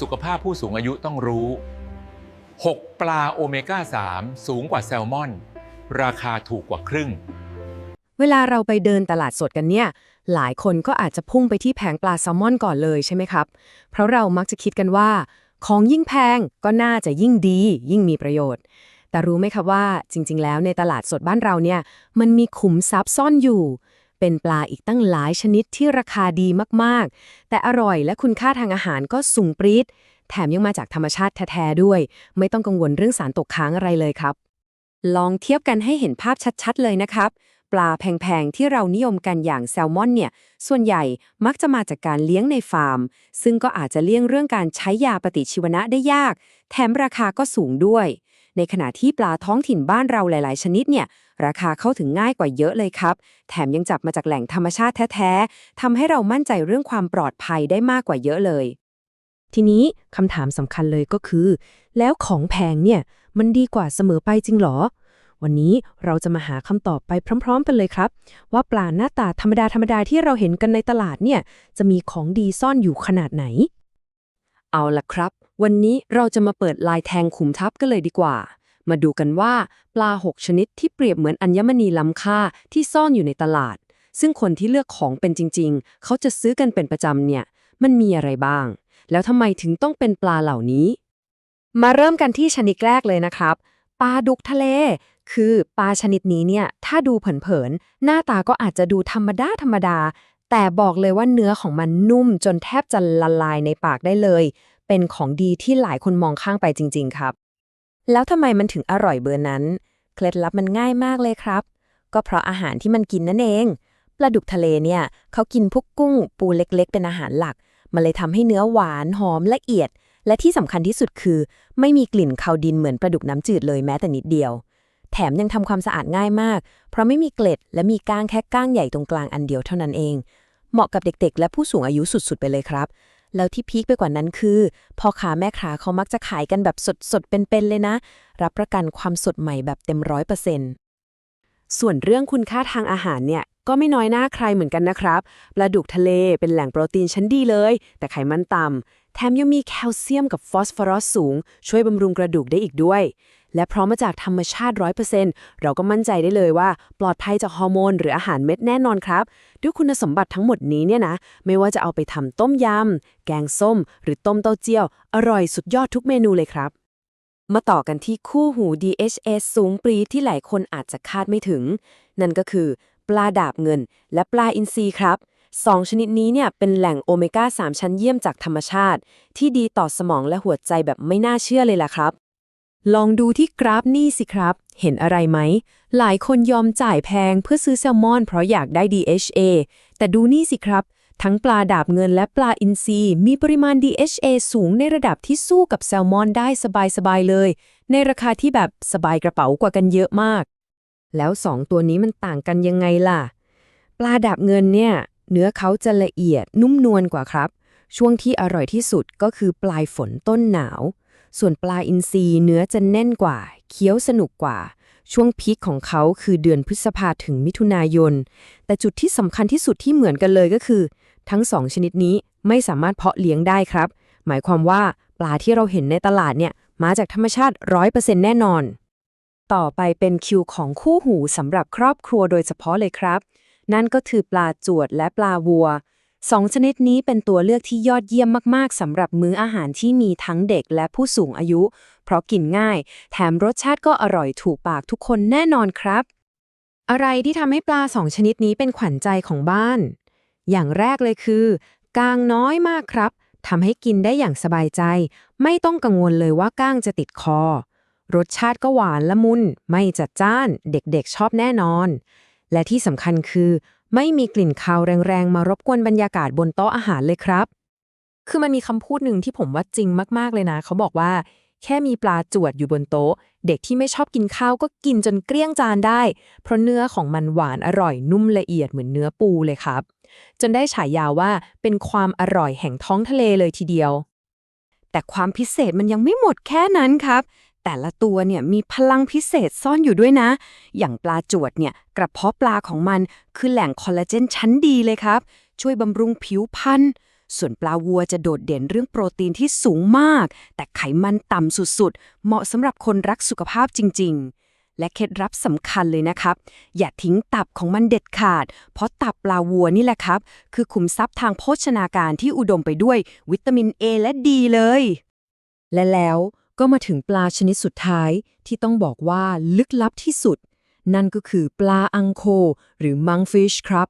สุขภาพผู้สูงอายุต้องรู้ 6 ปลาโอเมก้า 3 สูงกว่าแซลมอน ราคาถูกกว่าครึ่ง เวลาเราไปเดินตลาดสดกันเนี่ย หลายคนก็อาจจะพุ่งไปที่แผงปลาแซลมอนก่อนเลยใช่ไหมครับ เพราะเรามักจะคิดกันว่า ของยิ่งแพงก็น่าจะยิ่งดี ยิ่งมีประโยชน์ แต่รู้ไหมครับว่าจริง ๆ แล้วในตลาดสดบ้านเราเนี่ยมันมีขุมทรัพย์ซ่อนอยู่ เป็นปลาอีกตั้งหลายชนิดที่ราคาดีมากๆ แต่อร่อยและคุณค่าทางอาหารก็สูงปรี๊ด แถมยังมาจากธรรมชาติแท้ๆด้วย ไม่ต้องกังวลเรื่องสารตกค้างอะไรเลยครับ ลองเทียบกันให้เห็นภาพชัดๆ เลยนะครับ ปลาแพงๆ ที่เรานิยมกันอย่างแซลมอนเนี่ย ส่วนใหญ่มักจะมาจากการเลี้ยงในฟาร์ม ซึ่งก็อาจจะเลี่ยงเรื่องการใช้ยาปฏิชีวนะได้ยาก แถมราคาก็สูงด้วยในขณะที่ปลาท้องถิ่นบ้านเราหลาย ๆ ชนิดเนี่ย ราคาเข้าถึงง่ายกว่าเยอะเลยครับ แถมยังจับมาจากแหล่งธรรมชาติแท้ๆทำให้เรามั่นใจเรื่องความปลอดภัยได้มากกว่าเยอะเลย ทีนี้คำถามสำคัญเลยก็คือ แล้วของแพงเนี่ย มันดีกว่าเสมอไปจริงหรอ วันนี้เราจะมาหาคำตอบไปพร้อมๆกันเลยครับ ว่าปลาหน้าตาธรรมดาธรรมดาที่เราเห็นกันในตลาดเนี่ย จะมีของดีซ่อนอยู่ขนาดไหน เอาล่ะครับ วันนี้เราจะมาเปิดลายแทงขุมทรัพย์กันเลยดีกว่า มาดูกันว่า ปลา 6 ชนิดที่เปรียบเหมือนอัญมณีล้ำค่าที่ซ่อนอยู่ในตลาด ซึ่งคนที่เลือกของเป็นจริง ๆ เขาจะซื้อกันเป็นประจำเนี่ย มันมีอะไรบ้าง แล้วทำไมถึงต้องเป็นปลาเหล่านี้ มาเริ่มกันที่ชนิดแรกเลยนะครับ ปลาดุกทะเล คือปลาชนิดนี้เนี่ย ถ้าดูเผินๆ หน้าตาก็อาจจะดูธรรมดาธรรมดา แต่บอกเลยว่าเนื้อของมันนุ่มจนแทบจะละลายในปากได้เลย เป็นของดีที่หลายคนมองข้างไปจริง ๆ ครับ แล้วทำไมมันถึงอร่อยเบอร์นั้น เคล็ดลับมันง่ายมากเลยครับ ก็เพราะอาหารที่มันกินนั่นเอง ปลาดุกทะเลเนี่ยเขากินพวกกุ้ง ปูเล็กๆ เป็นอาหารหลัก มันเลยทำให้เนื้อหวานหอมละเอียด และที่สำคัญที่สุดคือ ไม่มีกลิ่นคาวดินเหมือนปลาดุกน้ำจืดเลยแม้แต่นิดเดียว แถมยังทำความสะอาดง่ายมาก เพราะไม่มีเกล็ด และมีก้างแค่ก้างใหญ่ตรงกลางอันเดียวเท่านั้นเอง เหมาะกับเด็กๆ และผู้สูงอายุสุดๆ ไปเลยครับ แล้วที่พีคไปกว่านั้นคือพ่อค้าแม่ค้าเขามักจะขายกันแบบสดๆ เป็นๆเลยนะ รับประกันความสดใหม่แบบเต็มร้อยเปอร์เซ็นต์ส่วนเรื่องคุณค่าทางอาหารเนี่ย ก็ไม่น้อยหน้าใครเหมือนกันนะครับ ปลาดุกทะเลเป็นแหล่งโปรตีนชั้นดีเลย แต่ไขมันต่ำ แถมยังมีแคลเซียมกับฟอสฟอรัสสูง ช่วยบำรุงกระดูกได้อีกด้วย และเพราะมาจากธรรมชาติ 100%เราก็มั่นใจได้เลยว่า ปลอดภัยจากฮอร์โมนหรืออาหารเม็ดแน่นอนครับ ด้วยคุณสมบัติทั้งหมดนี้เนี่ยนะ ไม่ว่าจะเอาไปทำต้มยำ แกงส้ม หรือต้มเต้าเจี้ยว อร่อยสุดยอดทุกเมนูเลยครับมาต่อกันที่คู่หู DHA สูงปรีที่หลายคนอาจจะคาดไม่ถึง นั่นก็คือ ปลาดาบเงิน และปลาอินทรีครับสองชนิดนี้เนี่ยเป็นแหล่งโอเมก้า 3 ชั้นเยี่ยมจากธรรมชาติ ที่ดีต่อสมองและหัวใจแบบไม่น่าเชื่อเลยล่ะครับ ลองดูที่กราฟนี่สิครับ เห็นอะไรไหม หลายคนยอมจ่ายแพงเพื่อซื้อแซลมอนเพราะอยากได้ DHA แต่ดูนี่สิครับ ทั้งปลาดาบเงินและปลาอินทรีมีปริมาณ DHA สูงในระดับที่สู้กับแซลมอนได้สบายๆเลย ในราคาที่แบบสบายกระเป๋ากว่ากันเยอะมาก แล้วสองตัวนี้มันต่างกันยังไงล่ะ ปลาดาบเงินเนี่ย เนื้อเขาจะละเอียดนุ่มนวลกว่าครับ ช่วงที่อร่อยที่สุดก็คือปลายฝนต้นหนาว ส่วนปลาอินทรีเนื้อจะแน่นกว่า เคี้ยวสนุกกว่า ช่วงพีคของเขาคือเดือนพฤษภาถึงมิถุนายน แต่จุดที่สำคัญที่สุดที่เหมือนกันเลยก็คือ ทั้งสองชนิดนี้ไม่สามารถเพาะเลี้ยงได้ครับ หมายความว่าปลาที่เราเห็นในตลาดเนี่ยมาจากธรรมชาติ 100%แน่นอน ต่อไปเป็นคิวของคู่หูสำหรับครอบครัวโดยเฉพาะเลยครับ นั่นก็คือปลาจวดและปลาวัวสองชนิดนี้เป็นตัวเลือกที่ยอดเยี่ยมมากๆสำหรับมื้ออาหารที่มีทั้งเด็กและผู้สูงอายุ เพราะกินง่าย แถมรสชาติก็อร่อยถูกปากทุกคนแน่นอนครับ อะไรที่ทำให้ปลาสองชนิดนี้เป็นขวัญใจของบ้าน อย่างแรกเลยคือกางน้อยมากครับทำให้กินได้อย่างสบายใจ ไม่ต้องกังวลเลยว่าก้างจะติดคอ รสชาติก็หวานละมุน ไม่จัดจ้าน เด็กๆชอบแน่นอน และที่สำคัญคือ ไม่มีกลิ่นคาวแรงๆ มารบกวนบรรยากาศบนโต๊ะอาหารเลยครับ คือมันมีคำพูดหนึ่งที่ผมว่าจริงมากๆเลยนะ เขาบอกว่า แค่มีปลาจวดอยู่บนโต๊ะ เด็กที่ไม่ชอบกินข้าวก็กินจนเกลี้ยงจานได้ เพราะเนื้อของมันหวานอร่อยนุ่มละเอียดเหมือนเนื้อปูเลยครับ จนได้ฉายาว่าเป็นความอร่อยแห่งท้องทะเลเลยทีเดียวแต่ความพิเศษมันยังไม่หมดแค่นั้นครับ แต่ละตัวเนี่ยมีพลังพิเศษซ่อนอยู่ด้วยนะ อย่างปลาจวดเนี่ยกระเพาะปลาของมันคือแหล่งคอลลาเจนชั้นดีเลยครับ ช่วยบำรุงผิวพรรณส่วนปลาวัวจะโดดเด่นเรื่องโปรตีนที่สูงมาก แต่ไขมันต่ำสุดๆ เหมาะสำหรับคนรักสุขภาพจริง ๆ และเคล็ดลับสำคัญเลยนะครับ อย่าทิ้งตับของมันเด็ดขาด เพราะตับปลาวัวนี่แหละครับ คือขุมทรัพย์ทางโภชนาการที่อุดมไปด้วยวิตามิน A และ D เลย และแล้ว ก็มาถึงปลาชนิดสุดท้ายที่ต้องบอกว่าลึกลับที่สุด นั่นก็คือปลาอังโค หรือมังฟิชครับ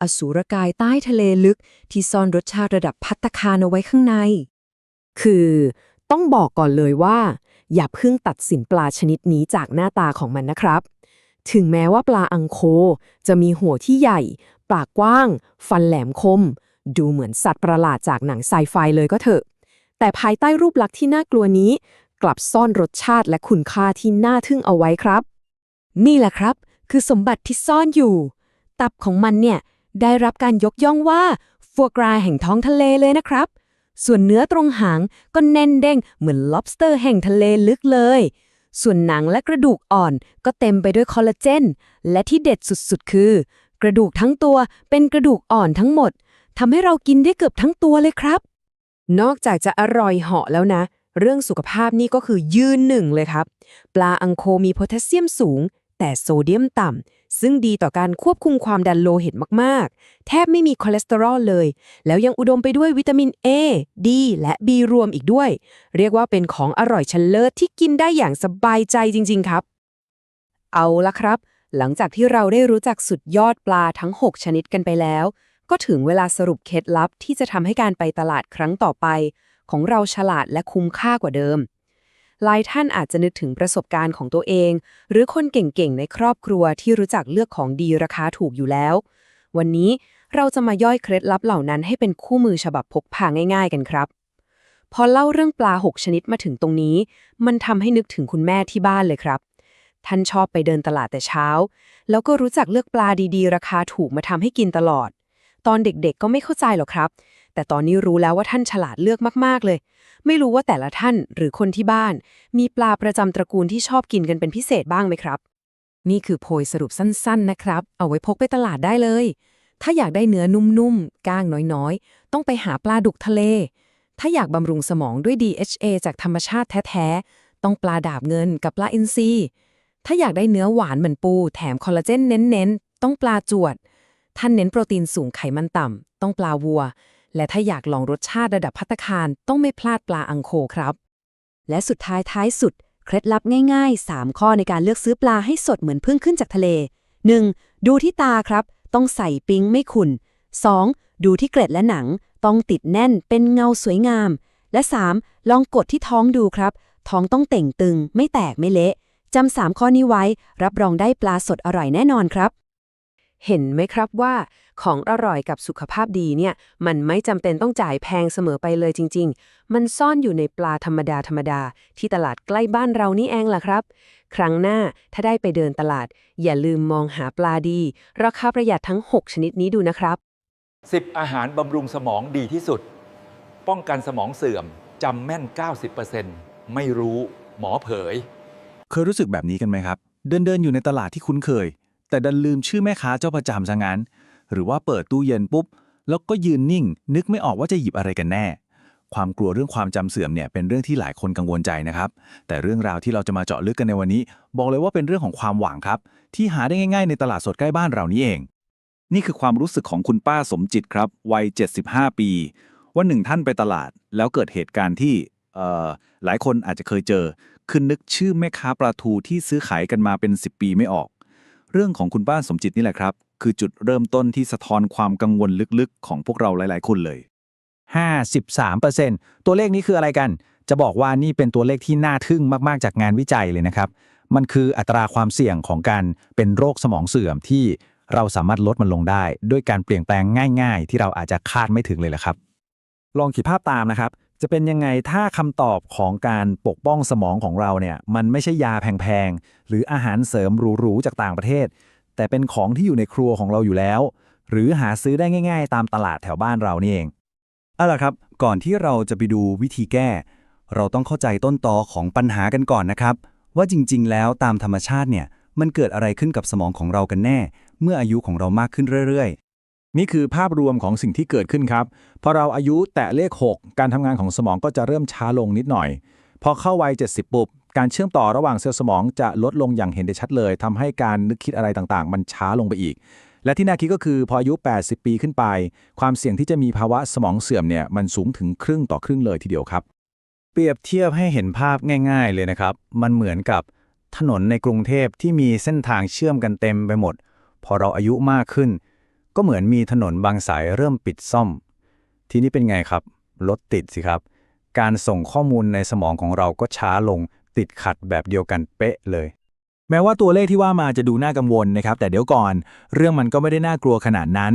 อสูรกายใต้ทะเลลึกที่ซ่อนรสชาติระดับพัตตาคารเอาไว้ข้างใน คือต้องบอกก่อนเลยว่า อย่าเพิ่งตัดสินปลาชนิดนี้จากหน้าตาของมันนะครับ ถึงแม้ว่าปลาอังโคจะมีหัวที่ใหญ่ ปากกว้าง ฟันแหลมคม ดูเหมือนสัตว์ประหลาดจากหนังไซไฟเลยก็เถอะแต่ภายใต้รูปลักษณ์ที่น่ากลัวนี้ กลับซ่อนรสชาติและคุณค่าที่น่าทึ่งเอาไว้ครับ นี่แหละครับ คือสมบัติที่ซ่อนอยู่ ตับของมันเนี่ย ได้รับการยกย่องว่าฟัวกราแห่งท้องทะเลเลยนะครับ ส่วนเนื้อตรงหางก็แน่นเด้งเหมือน lobster แห่งทะเลลึกเลย ส่วนหนังและกระดูกอ่อนก็เต็มไปด้วยคอลลาเจน และที่เด็ดสุดๆ คือ กระดูกทั้งตัวเป็นกระดูกอ่อนทั้งหมดทำให้เรากินได้เกือบทั้งตัวเลยครับ นอกจากจะอร่อยเหาะแล้วนะ เรื่องสุขภาพนี่ก็คือยืนหนึ่งเลยครับ ปลาอังโคมีโพแทสเซียมสูง แต่โซเดียมต่ำ ซึ่งดีต่อการควบคุมความดันโลหิตมากๆ แทบไม่มีคอเลสเตอรอลเลย แล้วยังอุดมไปด้วยวิตามิน A D และ B รวมอีกด้วย เรียกว่าเป็นของอร่อยชั้นเลิศที่กินได้อย่างสบายใจจริง ๆ ครับ เอาละครับ หลังจากที่เราได้รู้จักสุดยอดปลาทั้ง 6 ชนิดกันไปแล้ว ก็ถึงเวลาสรุปเคล็ดลับที่จะทำให้การไปตลาดครั้งต่อไป ของเราฉลาดและคุ้มค่ากว่าเดิม หลายท่านอาจจะนึกถึงประสบการณ์ของตัวเอง หรือคนเก่งๆ ในครอบครัวที่รู้จักเลือกของดีราคาถูกอยู่แล้ว วันนี้เราจะมาย่อยเคล็ดลับเหล่านั้นให้เป็นคู่มือฉบับพกพาง่าย ๆ กันครับ พอเล่าเรื่องปลา 6 ชนิดมาถึงตรงนี้ มันทำให้นึกถึงคุณแม่ที่บ้านเลยครับ ท่านชอบไปเดินตลาดแต่เช้า แล้วก็รู้จักเลือกปลาดีๆ ราคาถูกมาทำให้กินตลอด ตอนเด็กๆก็ไม่เข้าใจหรอกครับ แต่ตอนนี้รู้แล้วว่าท่านฉลาดเลือกมาก ๆ เลย ไม่รู้ว่าแต่ละท่านหรือคนที่บ้าน มีปลาประจำตระกูลที่ชอบกินกันเป็นพิเศษบ้างไหมครับ นี่คือโพยสรุปสั้น ๆ นะครับ เอาไว้พกไปตลาดได้เลย ถ้าอยากได้เนื้อนุ่มๆก้างน้อยๆ ต้องไปหาปลาดุกทะเล ถ้าอยากบำรุงสมองด้วย DHA จากธรรมชาติแท้ๆ ต้องปลาดาบเงินกับปลาอินทรีถ้าอยากได้เนื้อหวานเหมือนปู แถมคอลลาเจนเน้นๆ ต้องปลาจวด ท่านเน้นโปรตีนสูงไขมันต่ำ ต้องปลาวัว และถ้าอยากลองรสชาติระดับพัตคารต้องไม่พลาดปลาอังโคครับ และสุดท้ายท้ายสุด เคล็ดลับง่าย ๆ 3 ข้อในการเลือกซื้อปลาให้สดเหมือนเพิ่งขึ้นจากทะเล 1. ดูที่ตาครับ ต้องใส่ปิ๊งไม่ขุ่น 2. ดูที่เกล็ดและหนัง ต้องติดแน่นเป็นเงาสวยงาม และ 3. ลองกดที่ท้องดูครับ ท้องต้องเต่งตึง ไม่แตกไม่เละจำสามข้อนี้ไว้ รับรองได้ปลาสดอร่อยแน่นอนครับ เห็นไหมครับว่าของอร่อยกับสุขภาพดีเนี่ย มันไม่จำเป็นต้องจ่ายแพงเสมอไปเลยจริง ๆ มันซ่อนอยู่ในปลาธรรมดาธรรมดาที่ตลาดใกล้บ้านเรานี่เองล่ะครับ ครั้งหน้าถ้าได้ไปเดินตลาด อย่าลืมมองหาปลาดี ราคาประหยัดทั้ง 6 ชนิดนี้ดูนะครับ 10 อาหารบำรุงสมองดีที่สุด ป้องกันสมองเสื่อมจำแม่น 90%ไม่รู้หมอเผย เคยรู้สึกแบบนี้กันไหมครับ เดินเดินๆอยู่ในตลาดที่คุ้นเคย แต่ดันลืมชื่อแม่ค้าเจ้าประจำซะงั้น หรือว่าเปิดตู้เย็นปุ๊บ แล้วก็ยืนนิ่ง นึกไม่ออกว่าจะหยิบอะไรกันแน่ ความกลัวเรื่องความจำเสื่อมเนี่ยเป็นเรื่องที่หลายคนกังวลใจนะครับ แต่เรื่องราวที่เราจะมาเจาะลึกกันในวันนี้ บอกเลยว่าเป็นเรื่องของความหวังครับ ที่หาได้ง่าย ๆ ในตลาดสดใกล้บ้านเรานี่เอง นี่คือความรู้สึกของคุณป้าสมจิตครับวัย 75 ปี วันหนึ่งท่านไปตลาด แล้วเกิดเหตุการณ์ที่เอ่อหลายคนอาจจะเคยเจอคือนึกชื่อแม่ค้าปลาทูที่ซื้อขายกันมาเป็น 10 ปีไม่ออก เรื่องของคุณป้าสมจิตนี่แหละครับ คือจุดเริ่มต้นที่สะท้อนความกังวลลึกๆ ของพวกเราหลาย ๆ คนเลย 53%ตัวเลขนี้คืออะไรกัน จะบอกว่านี่เป็นตัวเลขที่น่าทึ่งมากๆ จากงานวิจัยเลยนะครับ มันคืออัตราความเสี่ยงของการเป็นโรคสมองเสื่อมที่เราสามารถลดมันลงได้ ด้วยการเปลี่ยนแปลงง่าย ๆ ที่เราอาจจะคาดไม่ถึงเลยละครับ ลองคิดภาพตามนะครับ จะเป็นยังไงถ้าคำตอบของการปกป้องสมองของเราเนี่ยมันไม่ใช่ยาแพงๆ หรืออาหารเสริมหรูๆจากต่างประเทศ แต่เป็นของที่อยู่ในครัวของเราอยู่แล้ว หรือหาซื้อได้ง่าย ๆ ตามตลาดแถวบ้านเรานี่เองเอาล่ะครับ ก่อนที่เราจะไปดูวิธีแก้ เราต้องเข้าใจต้นตอของปัญหากันก่อนนะครับ ว่าจริง ๆ แล้วตามธรรมชาติเนี่ยมันเกิดอะไรขึ้นกับสมองของเรากันแน่ เมื่ออายุของเรามากขึ้นเรื่อย นี่คือภาพรวมของสิ่งที่เกิดขึ้นครับ พอเราอายุแตะเลข 6 การทำงานของสมองก็จะเริ่มช้าลงนิดหน่อย พอเข้าวัย 70 ปุ๊บ การเชื่อมต่อระหว่างเซลล์สมองจะลดลงอย่างเห็นได้ชัดเลยทำให้การนึกคิดอะไรต่างๆ มันช้าลงไปอีก และที่น่าคิดก็คือพออายุ 80 ปีขึ้นไป ความเสี่ยงที่จะมีภาวะสมองเสื่อมเนี่ยมันสูงถึงครึ่งต่อครึ่งเลยทีเดียวครับ เปรียบเทียบให้เห็นภาพง่าย ๆ เลยนะครับ มันเหมือนกับถนนในกรุงเทพที่มีเส้นทางเชื่อมกันเต็มไปหมด พอเราอายุมากขึ้น ก็เหมือนมีถนนบางสายเริ่มปิดซ่อม ทีนี้เป็นไงครับ รถติดสิครับ การส่งข้อมูลในสมองของเราก็ช้าลงติดขัดแบบเดียวกันเป๊ะเลย แม้ว่าตัวเลขที่ว่ามาจะดูน่ากังวลนะครับ แต่เดี๋ยวก่อน เรื่องมันก็ไม่ได้น่ากลัวขนาดนั้น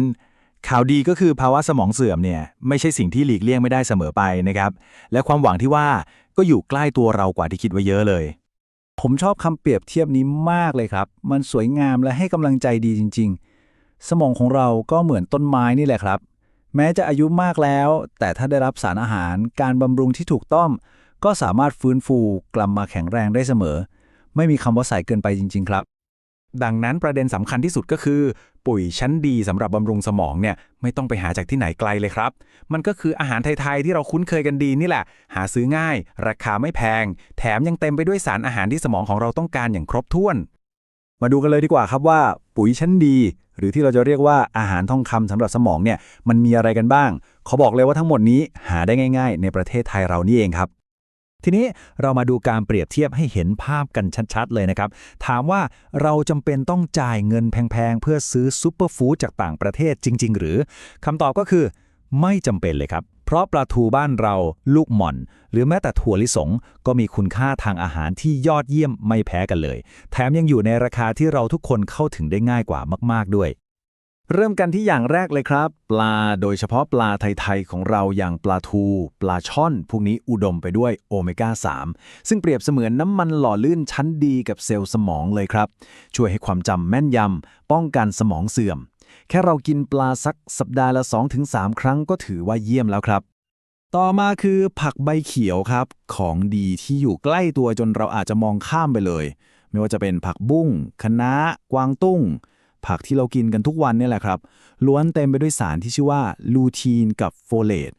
ข่าวดีก็คือภาวะสมองเสื่อมเนี่ยไม่ใช่สิ่งที่หลีกเลี่ยงไม่ได้เสมอไปนะครับ และความหวังที่ว่าก็อยู่ใกล้ตัวเรากว่าที่คิดไว้เยอะเลย ผมชอบคำเปรียบเทียบนี้มากเลยครับ มันสวยงามและให้กำลังใจดีจริง ๆ สมองของเราก็เหมือนต้นไม้นี่แหละครับ แม้จะอายุมากแล้ว แต่ถ้าได้รับสารอาหารการบำรุงที่ถูกต้อง ก็สามารถฟื้นฟูกลับมาแข็งแรงได้เสมอ ไม่มีคำว่าใส่เกินไปจริง ๆ ครับ ดังนั้นประเด็นสำคัญที่สุดก็คือ ปุ๋ยชั้นดีสำหรับบำรุงสมองเนี่ยไม่ต้องไปหาจากที่ไหนไกลเลยครับ มันก็คืออาหารไทย ๆ ที่เราคุ้นเคยกันดีนี่แหละ หาซื้อง่าย ราคาไม่แพง แถมยังเต็มไปด้วยสารอาหารที่สมองของเราต้องการอย่างครบถ้วน มาดูกันเลยดีกว่าครับว่า ปุ๋ยชั้นดี หรือที่เราจะเรียกว่าอาหารทองคำสำหรับสมองเนี่ยมันมีอะไรกันบ้างขอบอกเลยว่าทั้งหมดนี้หาได้ง่าย ๆ ในประเทศไทยเรานี่เองครับทีนี้เรามาดูการเปรียบเทียบให้เห็นภาพกันชัดๆ เลยนะครับ ถามว่าเราจำเป็นต้องจ่ายเงินแพงๆ เพื่อซื้อซูเปอร์ฟู้ดจากต่างประเทศจริง ๆ หรือคำตอบก็คือไม่จำเป็นเลยครับ เพราะปลาทูบ้านเรา ลูกหม่อน หรือแม้แต่ถั่วลิสง ก็มีคุณค่าทางอาหารที่ยอดเยี่ยมไม่แพ้กันเลย แถมยังอยู่ในราคาที่เราทุกคนเข้าถึงได้ง่ายกว่ามาก ๆด้วย เริ่มกันที่อย่างแรกเลยครับ ปลาโดยเฉพาะปลาไทยๆของเราอย่างปลาทู ปลาช่อน พวกนี้อุดมไปด้วยโอเมก้า 3 ซึ่งเปรียบเสมือนน้ำมันหล่อลื่นชั้นดีกับเซลล์สมองเลยครับ ช่วยให้ความจำแม่นยำป้องกันสมองเสื่อม แค่เรากินปลาสักสัปดาห์ละ 2-3 ครั้งก็ถือว่าเยี่ยมแล้วครับ ต่อมาคือผักใบเขียวครับ ของดีที่อยู่ใกล้ตัวจนเราอาจจะมองข้ามไปเลย ไม่ว่าจะเป็นผักบุ้งคะน้ากวางตุ้ง ผักที่เรากินกันทุกวันนี่แหละครับ ล้วนเต็มไปด้วยสารที่ชื่อว่าลูทีนกับโฟเลต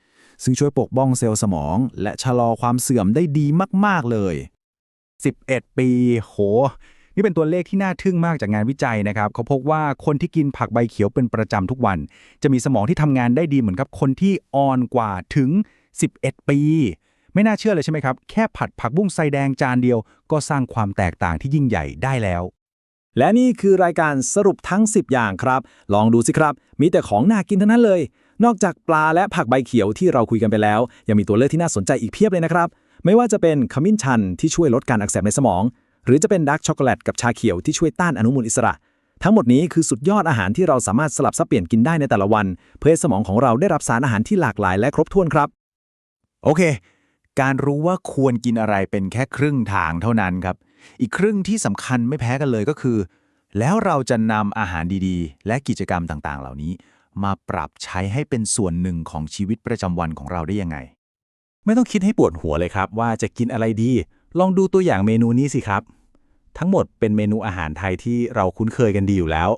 ซึ่งช่วยปกป้องเซลล์สมอง และชะลอความเสื่อมได้ดีมาก ๆ เลย 11 ปี โห นี่เป็นตัวเลขที่น่าทึ่งมากจากงานวิจัยนะครับ เขาพบว่าคนที่กินผักใบเขียวเป็นประจำทุกวัน จะมีสมองที่ทำงานได้ดีเหมือนกับคนที่อ่อนกว่าถึง 11 ปี ไม่น่าเชื่อเลยใช่ไหมครับ แค่ผัดผักบุ้งไซแดงจานเดียว ก็สร้างความแตกต่างที่ยิ่งใหญ่ได้แล้ว และนี่คือรายการสรุปทั้ง 10 อย่างครับ ลองดูสิครับ มีแต่ของน่ากินทั้งนั้นเลย นอกจากปลาและผักใบเขียวที่เราคุยกันไปแล้ว ยังมีตัวเลือกที่น่าสนใจอีกเพียบเลยนะครับไม่ว่าจะเป็นขมิ้นชันที่ช่วยลดการอักเสบในสมอง หรือจะเป็นดาร์กช็อกโกแลตกับชาเขียวที่ช่วยต้านอนุมูลอิสระ ทั้งหมดนี้คือสุดยอดอาหารที่เราสามารถสลับสับเปลี่ยนกินได้ในแต่ละวัน เพื่อให้สมองของเราได้รับสารอาหารที่หลากหลายและครบถ้วนครับ โอเค การรู้ว่าควรกินอะไรเป็นแค่ครึ่งทางเท่านั้นครับ อีกครึ่งที่สำคัญไม่แพ้กันเลยก็คือ แล้วเราจะนำอาหารดีๆ และกิจกรรมต่างๆ เหล่านี้ มาปรับใช้ให้เป็นส่วนหนึ่งของชีวิตประจำวันของเราได้ยังไง ไม่ต้องคิดให้ปวดหัวเลยครับว่าจะกินอะไรดี ลองดูตัวอย่างเมนูนี้สิครับ ทั้งหมดเป็นเมนูอาหารไทยที่เราคุ้นเคยกันดีอยู่แล้ว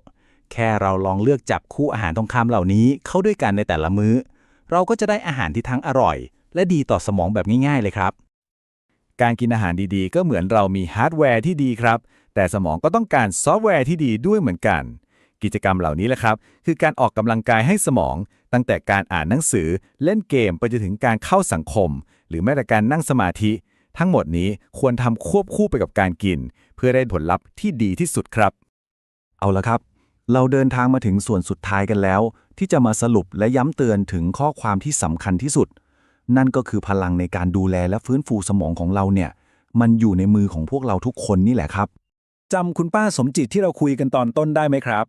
แค่เราลองเลือกจับคู่อาหารทองคำเหล่านี้เข้าด้วยกันในแต่ละมื้อ เราก็จะได้อาหารที่ทั้งอร่อย และดีต่อสมองแบบง่ายๆเลยครับ การกินอาหารดีๆ ก็เหมือนเรามีฮาร์ดแวร์ที่ดีครับ แต่สมองก็ต้องการซอฟต์แวร์ที่ดีด้วยเหมือนกัน กิจกรรมเหล่านี้แหละครับ คือการออกกำลังกายให้สมอง ตั้งแต่การอ่านหนังสือ เล่นเกมไปจนถึงการเข้าสังคม หรือแม้แต่การนั่งสมาธิ ทั้งหมดนี้ควรทำควบคู่ไปกับการกิน เพื่อได้ผลลัพธ์ที่ดีที่สุดครับ เอาละครับ เราเดินทางมาถึงส่วนสุดท้ายกันแล้ว ที่จะมาสรุปและย้ำเตือนถึงข้อความที่สำคัญที่สุด นั่นก็คือพลังในการดูแลและฟื้นฟูสมองของเราเนี่ย มันอยู่ในมือของพวกเราทุกคนนี่แหละครับจำคุณป้าสมจิตที่เราคุยกันตอนต้นได้ไหมครับ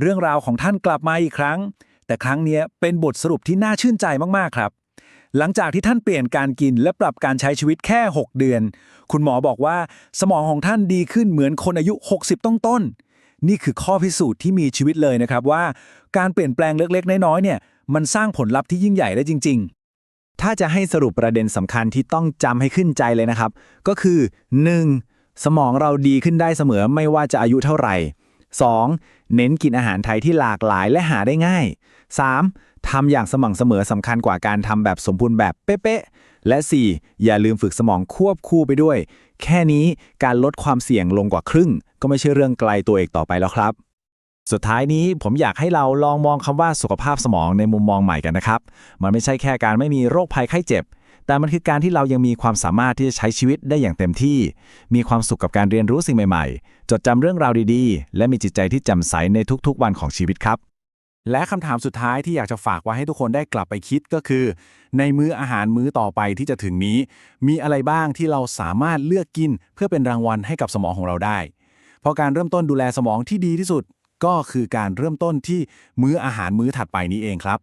เรื่องราวของท่านกลับมาอีกครั้ง แต่ครั้งนี้เป็นบทสรุปที่น่าชื่นใจมากๆครับ หลังจากที่ท่านเปลี่ยนการกินและปรับการใช้ชีวิตแค่ 6 เดือน คุณหมอบอกว่าสมองของท่านดีขึ้นเหมือนคนอายุ 60 ต้นต้น นี่คือข้อพิสูจน์ที่มีชีวิตเลยนะครับว่า การเปลี่ยนแปลงเล็กๆ น้อยๆ เนี่ยมันสร้างผลลัพธ์ที่ยิ่งใหญ่ได้จริง ๆ ถ้าจะให้สรุปประเด็นสำคัญที่ต้องจำให้ขึ้นใจเลยนะครับ ก็คือ 1. สมองเราดีขึ้นได้เสมอไม่ว่าจะอายุเท่าไหร่ 2. เน้นกินอาหารไทยที่หลากหลายและหาได้ง่าย 3. ทำอย่างสม่ำเสมอสำคัญกว่าการทำแบบสมบูรณ์แบบเป๊ะๆและ 4. อย่าลืมฝึกสมองควบคู่ไปด้วย แค่นี้การลดความเสี่ยงลงกว่าครึ่ง ก็ไม่ใช่เรื่องไกลตัวเอกต่อไปแล้วครับ สุดท้ายนี้ผมอยากให้เราลองมองคำว่าสุขภาพสมองในมุมมองใหม่กันนะครับ มันไม่ใช่แค่การไม่มีโรคภัยไข้เจ็บ แต่มันคือการที่เรายังมีความสามารถที่จะใช้ชีวิตได้อย่างเต็มที่ มีความสุขกับการเรียนรู้สิ่งใหม่ ๆ จดจำเรื่องราวดีๆ และมีจิตใจที่แจ่มใสในทุกๆ วันของชีวิตครับ และคำถามสุดท้ายที่อยากจะฝากไว้ให้ทุกคนได้กลับไปคิดก็คือ ในมื้ออาหารมื้อต่อไปที่จะถึงนี้ มีอะไรบ้างที่เราสามารถเลือกกิน เพื่อเป็นรางวัลให้กับสมองของเราได้ เพราะการเริ่มต้นดูแลสมองที่ดีที่สุด ก็คือการเริ่มต้นที่มื้ออาหารมื้อถัดไปนี้เองครับ